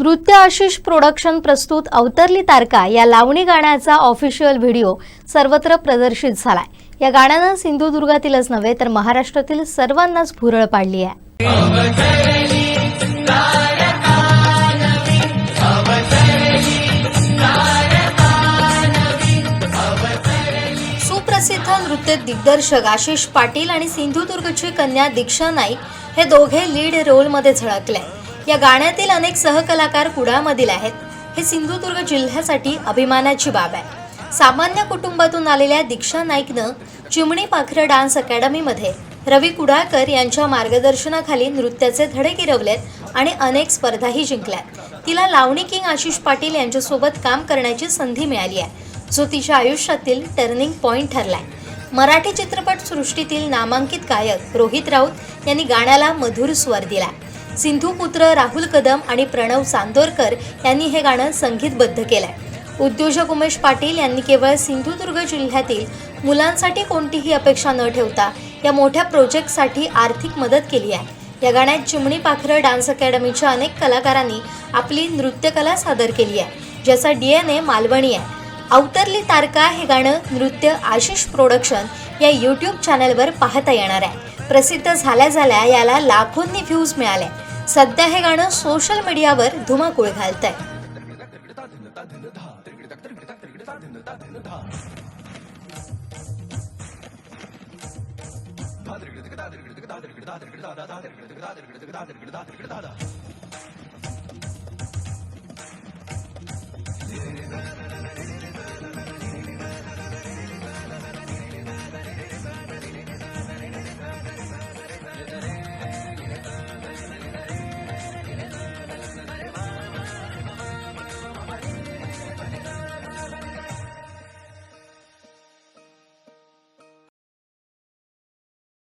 नृत्य आशिष प्रोडक्शन प्रस्तुत अवतरली तारका या लावणी गाण्याचा ऑफिशियल व्हिडिओ सर्वत्र प्रदर्शित झालाय. या गाण्यानं सिंधुदुर्गातीलच नव्हे तर महाराष्ट्रातील सर्वांनाच भुरळ पाडली आहे. सुप्रसिद्ध नृत्य दिग्दर्शक आशिष पाटील आणि सिंधुदुर्गची कन्या दीक्षा नाईक हे दोघे लीड रोलमध्ये झळकले. या गाण्यातील अनेक सहकलाकार कुडामधील आहेत. हे सिंधुदुर्ग जिल्ह्यासाठी अभिमानाची बाब आहे. सामान्य कुटुंबातून आलेल्या दीक्षा नाईकनं चिमणी पाखरं डान्स अकॅडमीमध्ये रवी कुडाळकर यांच्या मार्गदर्शनाखाली नृत्याचे धडे गिरवलेत आणि अनेक स्पर्धाही जिंकल्यात. तिला लावणी किंग आशिष पाटील यांच्यासोबत काम करण्याची संधी मिळाली आहे जो तिच्या आयुष्यातील टर्निंग पॉईंट ठरलाय. मराठी चित्रपट सृष्टीतील नामांकित गायक रोहित राऊत यांनी गाण्याला मधुर स्वर दिलाय. सिंधू पुत्र राहुल कदम आणि प्रणव चांदोरकर यांनी हे गाणं संगीतबद्ध केलंय. उद्योजक उमेश पाटील यांनी केवळ सिंधुदुर्ग जिल्ह्यातील मुलांसाठी कोणतीही अपेक्षा न ठेवता या मोठ्या प्रोजेक्टसाठी आर्थिक मदत केली आहे. या गाण्यात चिमणी पाखरं डान्स अकॅडमीच्या अनेक कलाकारांनी आपली नृत्यकला सादर केली आहे ज्याचा डी एन ए मालवणी आहे. अवतरली तारका हे गाणं नृत्य आशिष प्रोडक्शन या यूट्यूब चॅनलवर पाहता येणार आहे. प्रसिद्ध झाल्या झाल्या याला लाखोंनी व्ह्यूज मिळाल्या सध्या हे गाणं सोशल मीडियावर धुमाकूळ घालत आहे